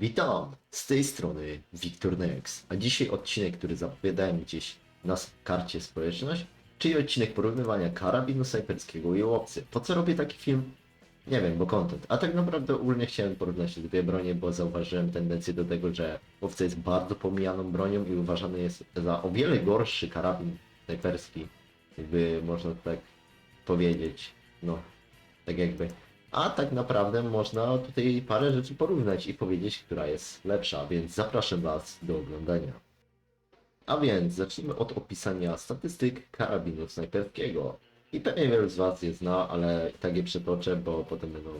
Witam! Z tej strony Wiktor Nex, a dzisiaj odcinek, który zapowiadałem gdzieś na karcie społeczność, czyli odcinek porównywania karabinu snajperskiego i łowcy. Po co robię taki film? Nie wiem, bo content. A tak naprawdę ogólnie chciałem porównać te dwie bronie, bo zauważyłem tendencję do tego, że łowca jest bardzo pomijaną bronią i uważany jest za o wiele gorszy karabin snajperski. Jakby można tak powiedzieć. No, tak jakby. A tak naprawdę można tutaj parę rzeczy porównać i powiedzieć, która jest lepsza, więc zapraszam Was do oglądania. A więc zacznijmy od opisania statystyk karabinu snajperskiego. I pewnie wielu z Was je zna, ale tak je przytoczę, bo potem będą,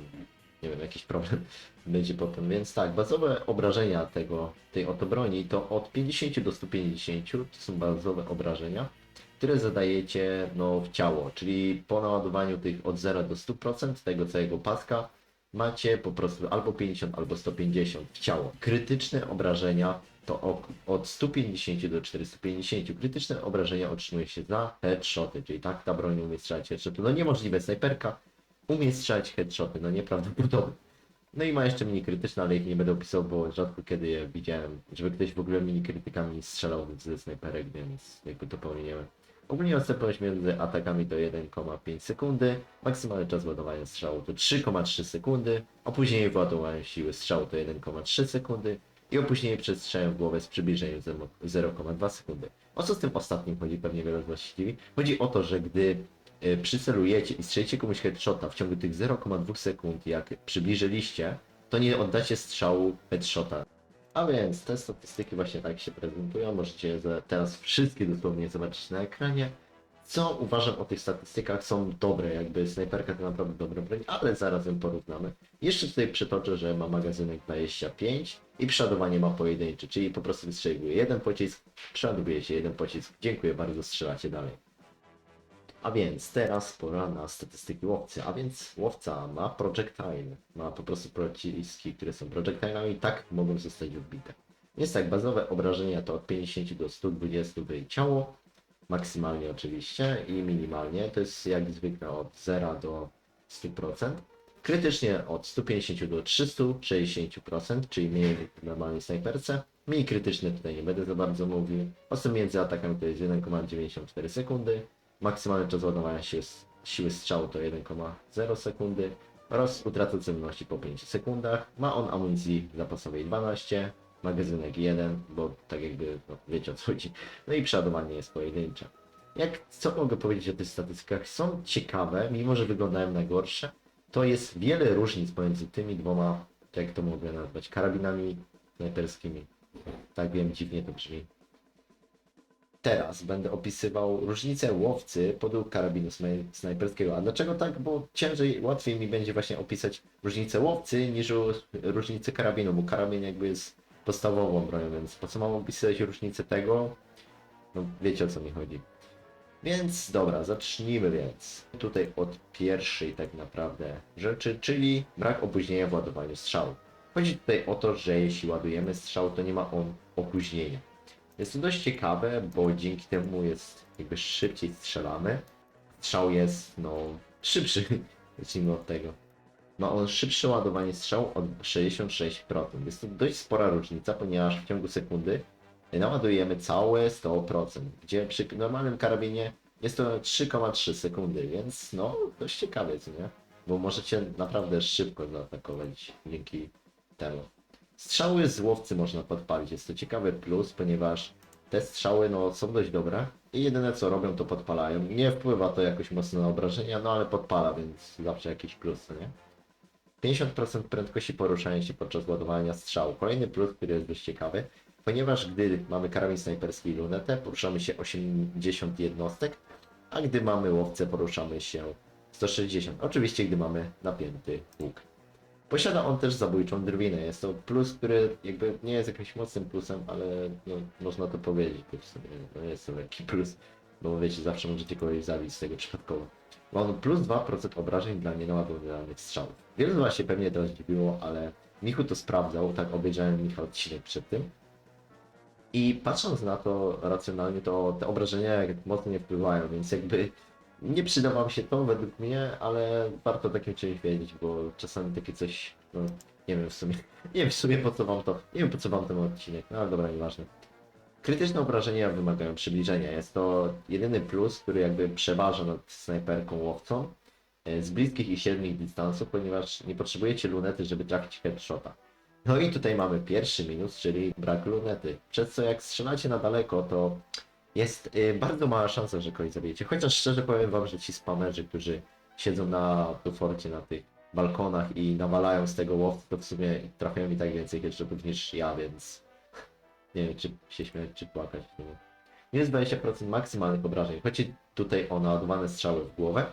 nie wiem, jakiś problem będzie potem. Więc tak, bazowe obrażenia tego, tej oto broni to od 50 do 150 to są bazowe obrażenia które zadajecie no, w ciało, czyli po naładowaniu tych od 0 do 100% tego całego paska macie po prostu albo 50, albo 150 w ciało. Krytyczne obrażenia to od 150 do 450. Krytyczne obrażenia otrzymuje się za headshoty, czyli tak ta broń umie strzelać headshoty. No niemożliwe, snajperka umie strzelać headshoty, no nieprawdopodobne. No i ma jeszcze mini krytyczne, ale ich nie będę opisał, bo rzadko kiedy je widziałem, żeby ktoś w ogóle mini krytykami strzelał ze snajperek, więc jakby to pominiemy. Ogólnie odstępność między atakami to 1,5 sekundy, maksymalny czas ładowania strzału to 3,3 sekundy, opóźnienie wyładowania siły strzału to 1,3 sekundy i opóźnienie przed strzałem w głowę z przybliżeniem 0,2 sekundy. O co z tym ostatnim chodzi, pewnie wiele z dziwi. Chodzi o to, że gdy e, przycelujecie i strzelicie komuś headshota w ciągu tych 0,2 sekund, jak przybliżyliście, to nie oddacie strzału headshota. A więc te statystyki właśnie tak się prezentują. Możecie za- teraz wszystkie dosłownie zobaczyć na ekranie. Co uważam o tych statystykach są dobre, jakby snajperka to naprawdę dobra broń, ale zaraz ją porównamy. Jeszcze tutaj przytoczę, że ma magazynek 25 i przeładowanie ma pojedyncze, czyli po prostu wystrzeliwuje jeden pocisk, przeładowuje się jeden pocisk. Dziękuję bardzo, strzelacie dalej. A więc teraz pora na statystyki łowcy. A więc łowca ma projectile. Ma po prostu pociski, które są projectilami i tak mogą zostać odbite. Jest tak, bazowe obrażenia to od 50 do 120 w ciało. Maksymalnie oczywiście i minimalnie. To jest jak zwykle od 0 do 100%. Krytycznie od 150 do 360%, czyli mniej w normalnej snajperce. Mniej krytyczne tutaj nie będę za bardzo mówił. Odstęp między atakami to jest 1,94 sekundy. Maksymalny czas ładowania siły, siły strzału to 1,0 sekundy oraz utrata celności po 5 sekundach. Ma on amunicji zapasowej 12, magazynek 1, bo tak jakby no, wiecie o co chodzi. No i przeładowanie jest pojedyncze. Jak co mogę powiedzieć o tych statystykach? Są ciekawe, mimo że wyglądają na gorsze. To jest wiele różnic pomiędzy tymi dwoma, jak to mogę nazwać, karabinami snajperskimi. Tak wiem, dziwnie to brzmi. Teraz będę opisywał różnicę łowcy podług karabinu snaj- snajperskiego. A dlaczego tak? Bo ciężej, łatwiej mi będzie właśnie opisać różnicę łowcy niż różnicę karabinu, bo karabin jakby jest podstawową bronią, więc po co mam opisać różnicę tego? No wiecie o co mi chodzi. Więc dobra, zacznijmy więc. Tutaj od pierwszej tak naprawdę rzeczy, czyli brak opóźnienia w ładowaniu strzału. Chodzi tutaj o to, że jeśli ładujemy strzał, to nie ma on opóźnienia. Jest to dość ciekawe, bo dzięki temu jest jakby szybciej strzelamy. Strzał jest no szybszy, zacznijmy od tego. Ma on szybsze ładowanie strzału od 66%. Jest to dość spora różnica, ponieważ w ciągu sekundy naładujemy całe 100%, gdzie przy normalnym karabinie jest to 3,3 sekundy, więc no dość ciekawe, co nie? Bo możecie naprawdę szybko zaatakować dzięki temu. Strzały z łowcy można podpalić, jest to ciekawy plus, ponieważ te strzały no, są dość dobre i jedyne co robią to podpalają. Nie wpływa to jakoś mocno na obrażenia, no ale podpala, więc zawsze jakiś plus, nie? 50% prędkości poruszania się podczas ładowania strzału. Kolejny plus, który jest dość ciekawy, ponieważ gdy mamy karabin snajperski i lunetę, poruszamy się 80 jednostek, a gdy mamy łowcę, poruszamy się 160. Oczywiście, gdy mamy napięty łuk. Posiada on też zabójczą drwinę. Jest to plus, który jakby nie jest jakimś mocnym plusem, ale no, można to powiedzieć, w sumie no, jest to plus, bo wiecie, zawsze możecie kogoś zabić z tego przypadkowo. Ma on plus 2% obrażeń dla nienaładowanych strzałów. Wielu z Was się pewnie to zdziwiło, ale Michu to sprawdzał, tak obejrzałem Michał odcinek przed tym. I patrząc na to racjonalnie, to te obrażenia jak mocno nie wpływają, więc jakby nie przyda wam się to według mnie, ale warto o takim czymś wiedzieć, bo czasami takie coś no, Nie wiem w sumie, nie wiem w sumie po co wam to, nie wiem po co wam ten odcinek, no ale dobra, nieważne. Krytyczne obrażenia wymagają przybliżenia. Jest to jedyny plus, który jakby przeważa nad snajperką łowcą e, z bliskich i średnich dystansów, ponieważ nie potrzebujecie lunety, żeby trafić headshota. No i tutaj mamy pierwszy minus, czyli brak lunety. Przez co jak strzelacie na daleko, to jest y, bardzo mała szansa, że kogoś zabijecie. Chociaż szczerze powiem wam, że ci spamerzy, którzy siedzą na duforcie, na tych balkonach i nawalają z tego łowcy, to w sumie trafiają mi tak więcej headshotów niż ja, więc nie wiem, czy się śmiać, czy płakać. sumie. Minus 20% maksymalnych obrażeń. Chodzi tutaj o naładowane strzały w głowę.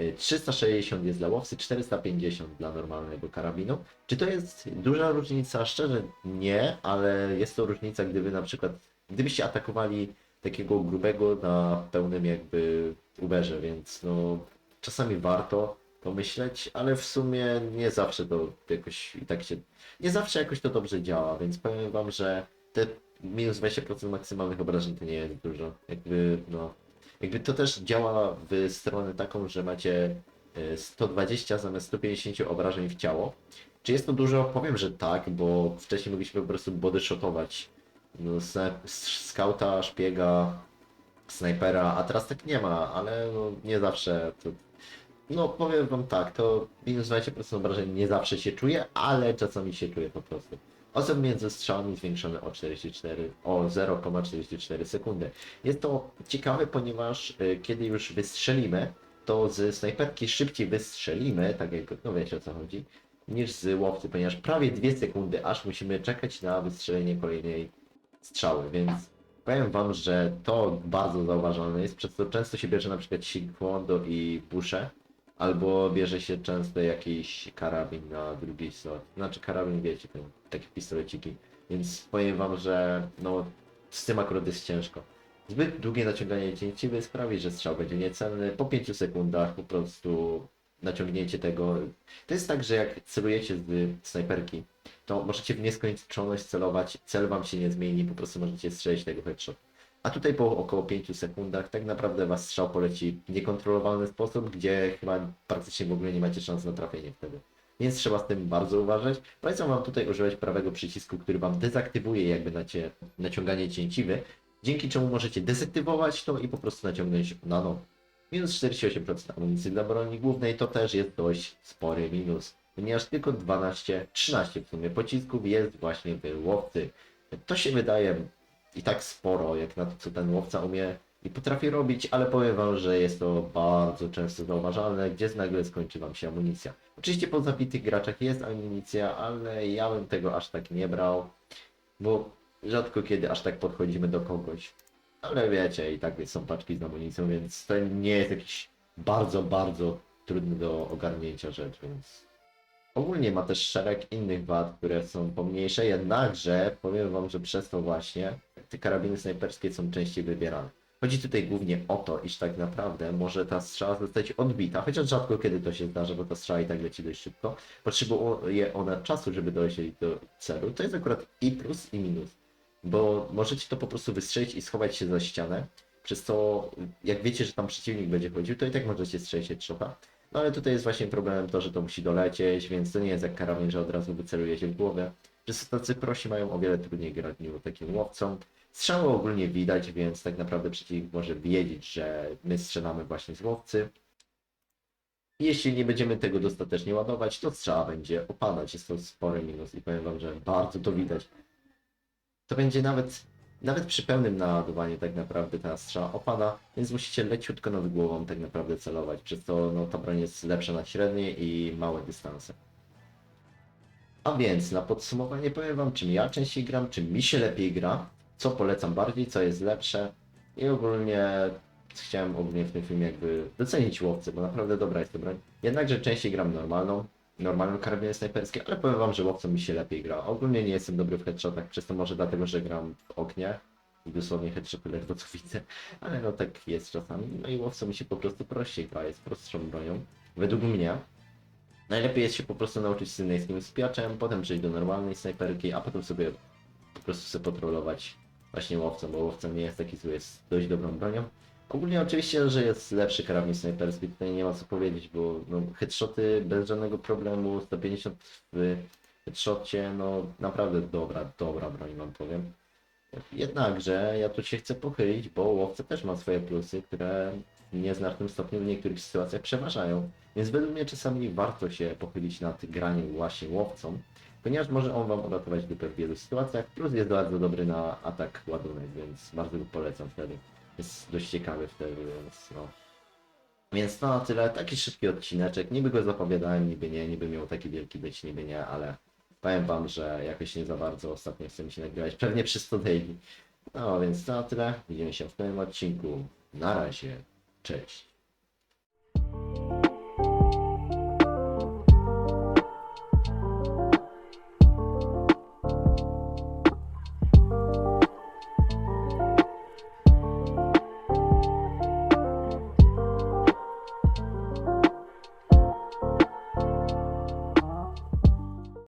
Y, 360 jest dla łowcy, 450 dla normalnego karabinu. Czy to jest duża różnica? Szczerze nie, ale jest to różnica, gdyby na przykład, gdybyście atakowali takiego grubego na pełnym jakby uberze, więc no czasami warto pomyśleć, ale w sumie nie zawsze to jakoś i tak się, nie zawsze jakoś to dobrze działa, więc powiem wam, że te minus 20% maksymalnych obrażeń to nie jest dużo. Jakby no, jakby to też działa w stronę taką, że macie e, 120 zamiast 150 obrażeń w ciało. Czy jest to dużo? Powiem, że tak, bo wcześniej mogliśmy po prostu bodyshotować no, skauta, szpiega, snajpera, a teraz tak nie ma, ale no, nie zawsze to... No powiem wam tak, to minus 20% obrażeń nie zawsze się czuje, ale czasami się czuje po prostu. Osób między strzałami zwiększone o 44, o 0,44 sekundy. Jest to ciekawe, ponieważ y, kiedy już wystrzelimy, to z snajperki szybciej wystrzelimy, tak jak, no wiecie o co chodzi, niż z łowcy, ponieważ prawie 2 sekundy, aż musimy czekać na wystrzelenie kolejnej strzały, więc powiem wam, że to bardzo zauważalne jest, przez to często się bierze na przykład Sigmondo i Busze, albo bierze się często jakiś karabin na drugi slot. Znaczy karabin, wiecie, ten, takie pistoleciki. Więc powiem wam, że no z tym akurat jest ciężko. Zbyt długie naciąganie cięciwy sprawi, że strzał będzie niecelny. Po 5 sekundach po prostu naciągnięcie tego. To jest tak, że jak celujecie z snajperki, to możecie w nieskończoność celować, cel wam się nie zmieni, po prostu możecie strzelić tego headshot. A tutaj po około 5 sekundach tak naprawdę was strzał poleci w niekontrolowalny sposób, gdzie chyba praktycznie w ogóle nie macie szans na trafienie wtedy. Więc trzeba z tym bardzo uważać. Polecam wam tutaj używać prawego przycisku, który wam dezaktywuje jakby nacie, naciąganie cięciwy, dzięki czemu możecie dezaktywować to i po prostu naciągnąć na nowo. Minus 48% amunicji dla broni głównej to też jest dość spory minus, ponieważ tylko 12, 13 w sumie pocisków jest właśnie w łowcy. To się wydaje i tak sporo, jak na to, co ten łowca umie i potrafi robić, ale powiem wam, że jest to bardzo często zauważalne, gdzie nagle skończy wam się amunicja. Oczywiście po zabitych graczach jest amunicja, ale ja bym tego aż tak nie brał, bo rzadko kiedy aż tak podchodzimy do kogoś. Ale wiecie, i tak są paczki z amunicją, więc to nie jest jakiś bardzo, bardzo trudny do ogarnięcia rzecz, więc Ogólnie ma też szereg innych wad, które są pomniejsze, jednakże powiem wam, że przez to właśnie te karabiny snajperskie są częściej wybierane. Chodzi tutaj głównie o to, iż tak naprawdę może ta strzała zostać odbita, chociaż rzadko kiedy to się zdarza, bo ta strzała i tak leci dość szybko. Potrzebuje ona czasu, żeby dojść do celu. To jest akurat i plus, i minus. Bo możecie to po prostu wystrzelić i schować się za ścianę, przez co jak wiecie, że tam przeciwnik będzie chodził, to i tak możecie strzelić headshota. No ale tutaj jest właśnie problemem to, że to musi dolecieć, więc to nie jest jak karabin, że od razu wyceluje się w głowę. Przez tacy prosi mają o wiele trudniej grać niż takim łowcą. Strzały ogólnie widać, więc tak naprawdę przeciwnik może wiedzieć, że my strzelamy właśnie z łowcy. Jeśli nie będziemy tego dostatecznie ładować, to strzała będzie opadać. Jest to spory minus i powiem wam, że bardzo to widać. To będzie nawet, nawet przy pełnym naładowaniu tak naprawdę ta strzała opada, więc musicie leciutko nad głową tak naprawdę celować. Przez to no, ta broń jest lepsza na średnie i małe dystanse. A więc na podsumowanie powiem wam, czym ja częściej gram, czym mi się lepiej gra, co polecam bardziej, co jest lepsze i ogólnie chciałem ogólnie w tym filmie jakby docenić łowcę, bo naprawdę dobra jest to broń. Jednakże częściej gram normalną, normalną karabinę snajperskie, ale powiem wam, że łowcą mi się lepiej gra. Ogólnie nie jestem dobry w headshotach, przez to może dlatego, że gram w oknie i dosłownie headshoty ledwo co widzę, ale no tak jest czasami. No i łowcą mi się po prostu prościej gra, jest prostszą bronią. Według mnie najlepiej jest się po prostu nauczyć syneńskim wspiaczem, potem przejść do normalnej snajperki, a potem sobie po prostu sobie potrolować właśnie łowcą, bo łowca nie jest taki zły, jest dość dobrą bronią. Ogólnie oczywiście, że jest lepszy karabin snajperski, tutaj nie ma co powiedzieć, bo no, headshoty bez żadnego problemu, 150 w headshocie, no naprawdę dobra, dobra broń wam powiem. Jednakże ja tu się chcę pochylić, bo łowca też ma swoje plusy, które w nieznacznym stopniu w niektórych sytuacjach przeważają. Więc według mnie czasami warto się pochylić nad graniem właśnie łowcą, ponieważ może on wam uratować dupę w wielu sytuacjach, plus jest bardzo dobry na atak ładunek, więc bardzo go polecam wtedy. Jest dość ciekawy wtedy, więc no. Więc no tyle, taki szybki odcineczek, niby go zapowiadałem, niby nie, niby miał taki wielki być, niby nie, ale powiem wam, że jakoś nie za bardzo ostatnio chce mi się nagrywać, pewnie przy 100 daily. No więc to tyle, widzimy się w kolejnym odcinku, na razie, cześć.